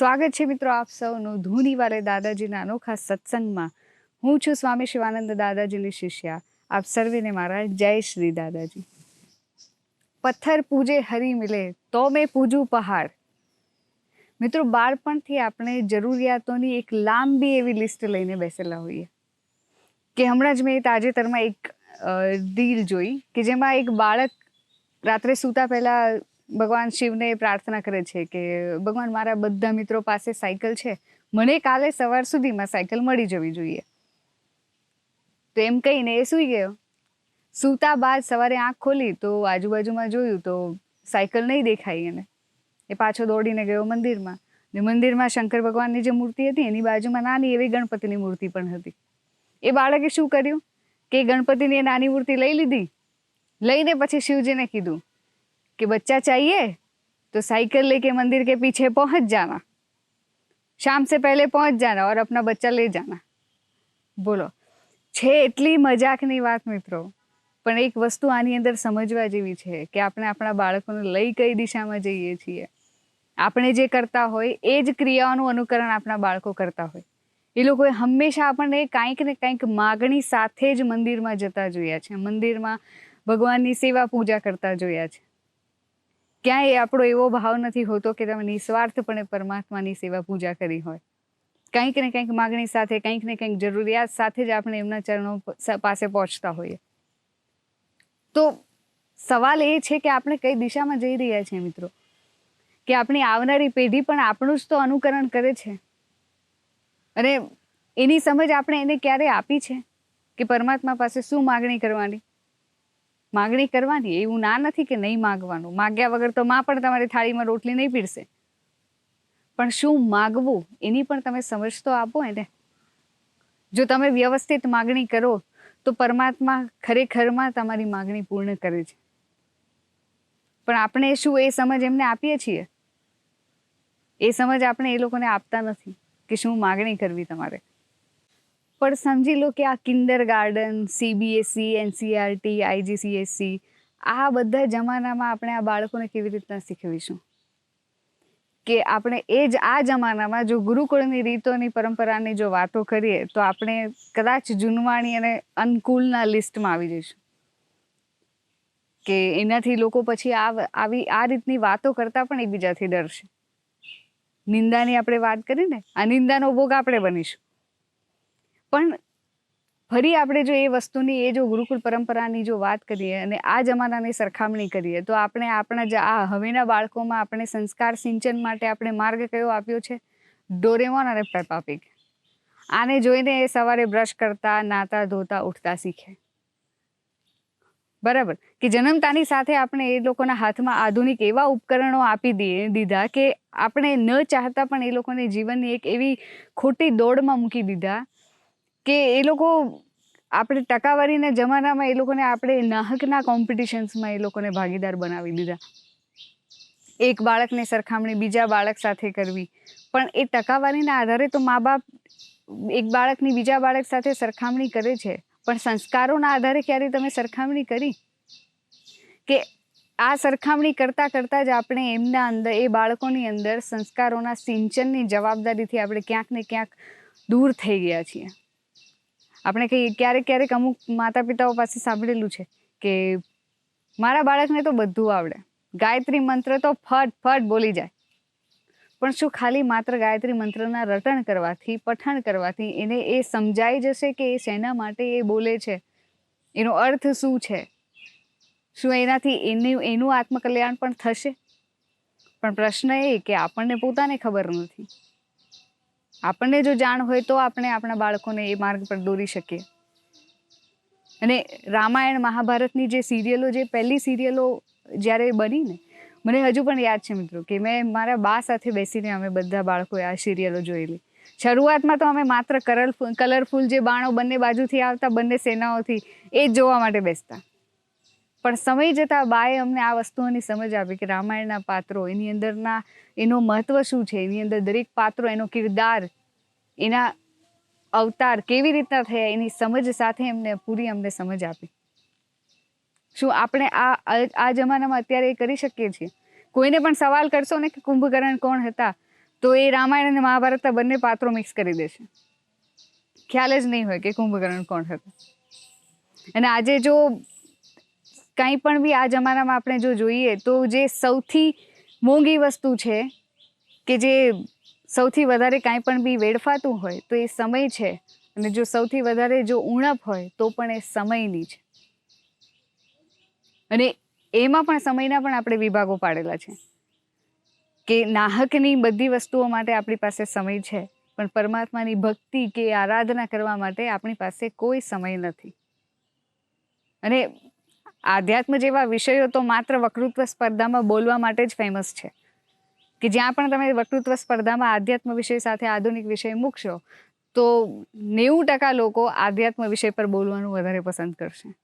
સ્વાગત છે મિત્રો આપ સૌનું ધૂની વાલે દાદાજીના અનોખા સત્સંગમાં. હું છું સ્વામી શિવાનંદ દાદાજીની શિષ્યા. આપ સર્વેને મારા જય શ્રી દાદાજી. પથ્થર પૂજે હરી મિલે તો મેં પૂજું પહાડ. મિત્રો બાળપણથી આપણે જરૂરિયાતોની એક લાંબી એવી લિસ્ટ લઈને બેસેલા હોઈએ. કે હમણાં જ મેં તાજેતરમાં એક રીલ જોઈ કે જેમાં એક બાળક રાત્રે સૂતા પહેલા ભગવાન શિવને પ્રાર્થના કરે છે કે, ભગવાન, મારા બધા મિત્રો પાસે સાયકલ છે. મને કાલે સવાર સુધીમાં સાયકલ મળી જવી જોઈએ. તો એમ કહીને એ સૂઈ ગયો. સૂતા બાદ સવારે આંખ ખોલી તો આજુબાજુમાં જોયું તો સાયકલ નહીં દેખાઈ એને. એ પાછો દોડીને ગયો મંદિરમાં. ને મંદિરમાં શંકર ભગવાનની જે મૂર્તિ હતી, એની બાજુમાં નાની એવી ગણપતિની મૂર્તિ પણ હતી. એ બાળકે શું કર્યું? કે ગણપતિની એ નાની મૂર્તિ લઈ લીધી. લઈને પછી શિવજીને કીધું कि बच्चा चाहिए तो साइकिल लेके मंदिर के पीछे पहुंच जाना शाम से पहले पहुंच जाना और अपना बच्चा ले जाना બોલો છે એટલી મજાકની વાત મિત્રો પણ એક વસ્તુ આની અંદર સમજવા જેવી છે કે આપણે આપણા બાળકોને લઈ કઈ દિશામાં જઈએ છીએ આપણે જે કરતા હોય એ જ ક્રિયાઓનું અનુકરણ આપણા બાળકો કરતા હોય એ લોકોએ હંમેશા આપણને કાંઈક ને કાંઈક માગણી સાથે જ મંદિરમાં જતા જોયા છે મંદિરમાં ભગવાનની સેવા પૂજા કરતા જોયા છે ક્યાંય આપણો એવો ભાવ નથી હોતો કે તમે નિસ્વાર્થપણે પરમાત્માની સેવા પૂજા કરી હોય. કંઈક ને કંઈક માગણી સાથે, કંઈક ને કંઈક જરૂરિયાત સાથે જ આપણે એમના ચરણો પાસે પહોંચતા હોઈએ. તો સવાલ એ છે કે આપણે કઈ દિશામાં જઈ રહ્યા છીએ મિત્રો? કે આપણી આવનારી પેઢી પણ આપણું જ તો અનુકરણ કરે છે? અને એની સમજ આપણે એને ક્યારે આપી છે? કે પરમાત્મા પાસે શું માગણી કરવાની? માગણી કરવાની, એવું ના નથી કે નહીં માગવાનું. માગ્યા વગર તો માં પણ તમારી થાળીમાં રોટલી નહીં પીરશે પણ શું માગવું, એની પણ તમે સમજ તો આપો એને. જો તમે વ્યવસ્થિત માગણી કરો, તો પરમાત્મા ખરેખરમાં તમારી માગણી પૂર્ણ કરે છે. પણ આપણે શું એ સમજ એમને આપીએ છીએ? એ સમજ આપણે એ લોકોને આપતા નથી કે શું માગણી કરવી તમારે. પણ સમજી લો કે આ kindergarten CBSC NCRT IGCSC આ બધા જમાનામાં આપણે આ બાળકોને કેવી રીતના શીખવીશું? કે આપણે એ જ આ જમાનામાં જો ગુરુકુળની રીતોની પરંપરાની જો વાતો કરીએ, તો આપણે કદાચ જૂનવાણી અને અનુકૂળના લિસ્ટમાં આવી જઈશું. કે એનાથી લોકો પછી આ આવી, આ રીતની વાતો કરતા પણ એકબીજાથી ડરશે. નિંદાની આપણે વાત કરીને આ નિંદાનો ભોગ આપણે બનીશું. પણ ફરી આપણે જો એ વસ્તુની, એ જો ગુરુકુળ પરંપરાની જો વાત કરીએ અને આ જમાનાની સરખામણી કરીએ, તો આપણે આપણા જે આ હવેના બાળકોમાં આપણે સંસ્કાર સિંચન માટે આપણે માર્ગ કયો આપ્યો છે? ડોરેમોન અને પેપાપિક આને જોઈને એ સવારે બ્રશ કરતા નાતા ધોતા, ઉઠતા શીખે. બરાબર? કે જન્મતાની સાથે આપણે એ લોકોના હાથમાં આધુનિક એવા ઉપકરણો આપી દઈએ દીધા કે આપણે ન ચાહતા પણ એ લોકોને જીવનની એક એવી ખોટી દોડમાં મૂકી દીધા કે એ લોકો આપણે ટકાવારીના જમાનામાં એ લોકોને આપણે નાહકના કોમ્પિટિશન્સમાં એ લોકોને ભાગીદાર બનાવી દીધા. એક બાળકને સરખામણી, બીજા બાળક સાથે કરવી. પણ એ ટકાવારીના આધારે તો મા બાપ એક બાળકની બીજા બાળક સાથે સરખામણી કરે છે. પણ સંસ્કારોના આધારે ક્યારે તમે સરખામણી કરી? કે આ સરખામણી કરતા કરતા જ આપણે એમના અંદર, એ બાળકોની અંદર સંસ્કારોના સિંચનની જવાબદારીથી આપણે ક્યાંક ને ક્યાંક દૂર થઈ ગયા છીએ. આપણે કહીએ ક્યારેક ક્યારેક અમુક માતા પિતાઓ પાસે સાંભળેલું છે કે મારા બાળકને તો બધું આવડે. ગાયત્રી મંત્ર તો ફટ ફટ બોલી જાય. પણ શું ખાલી માત્ર ગાયત્રી મંત્રના રટણ કરવાથી, પઠણ કરવાથી એને એ સમજાઈ જશે કે એ શેના માટે એ બોલે છે? એનો અર્થ શું છે? શું એનાથી એનું એનું આત્મકલ્યાણ પણ થશે? પણ પ્રશ્ન એ કે આપણને પોતાને ખબર નથી. આપણને જો જાણ હોય તો આપણે આપણા બાળકોને એ માર્ગ પર દોરી શકીએ. અને રામાયણ મહાભારતની જે સિરિયલો, જે પહેલી સિરિયલો જ્યારે બની ને, મને હજુ પણ યાદ છે મિત્રો કે મેં મારા બા સાથે બેસીને અમે બધા બાળકોએ આ સિરિયલો જોયેલી. શરૂઆતમાં તો અમે માત્ર કલરફુલ કલરફુલ જે બાણો બંને બાજુથી આવતા, બંને સેનાઓથી એ જ જોવા માટે બેસતા. પણ સમય જતાં બાએ અમને આ વસ્તુઓની સમજ આપી કે રામાયણના પાત્રો એની અંદરના એનો મહત્વ શું છે? એની અંદર દરેક પાત્રો, એનો કિરદાર, એના અવતાર કેવી રીતના થયા એની સમજ સાથે એમને પૂરી અમને સમજ આપી. શું આપણે આ આ- જમાનામાં અત્યારે એ કરી શકીએ છીએ? કોઈને પણ સવાલ કરશો ને કે કુંભકર્ણ કોણ હતા, તો એ રામાયણ અને મહાભારતના બંને પાત્રો મિક્સ કરી દેશે. ખ્યાલ જ નહીં હોય કે કુંભકર્ણ કોણ હતું. અને આજે જો કંઈ પણ બી આ જમાનામાં આપણે જો જોઈએ તો જે સૌથી મોંઘી વસ્તુ છે કે જે સૌથી વધારે કાંઈ પણ બી વેડફાતું હોય તો એ સમય છે. અને જો સૌથી વધારે જો ઉણપ હોય તો પણ એ સમયની છે. અને એમાં પણ સમયના પણ આપણે વિભાગો પાડેલા છે. કે નાહકની બધી વસ્તુઓ માટે આપણી પાસે સમય છે, પણ પરમાત્માની ભક્તિ કે આરાધના કરવા માટે આપણી પાસે કોઈ સમય નથી. અને આધ્યાત્મ જેવા વિષયો તો માત્ર વક્તૃત્વ સ્પર્ધામાં બોલવા માટે જ ફેમસ છે. કે જ્યાં પણ તમે વક્તૃત્વ સ્પર્ધામાં આધ્યાત્મ વિષય સાથે આધુનિક વિષય મૂકશો, તો નેવું ટકા લોકો આધ્યાત્મ વિષય પર બોલવાનું વધારે પસંદ કરશે.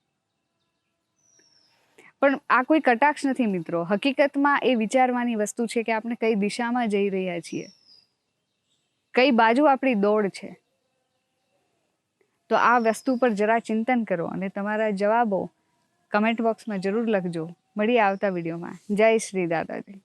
પણ આ કોઈ કટાક્ષ નથી મિત્રો. હકીકતમાં એ વિચારવાની વસ્તુ છે કે આપણે કઈ દિશામાં જઈ રહ્યા છીએ. કઈ બાજુ આપણી દોડ છે. તો આ વસ્તુ પર જરા ચિંતન કરો અને તમારા જવાબો કમેન્ટ બોક્સમાં જરૂર લખજો. મળીએ આવતા વિડીયોમાં. જય શ્રી દાદાજી.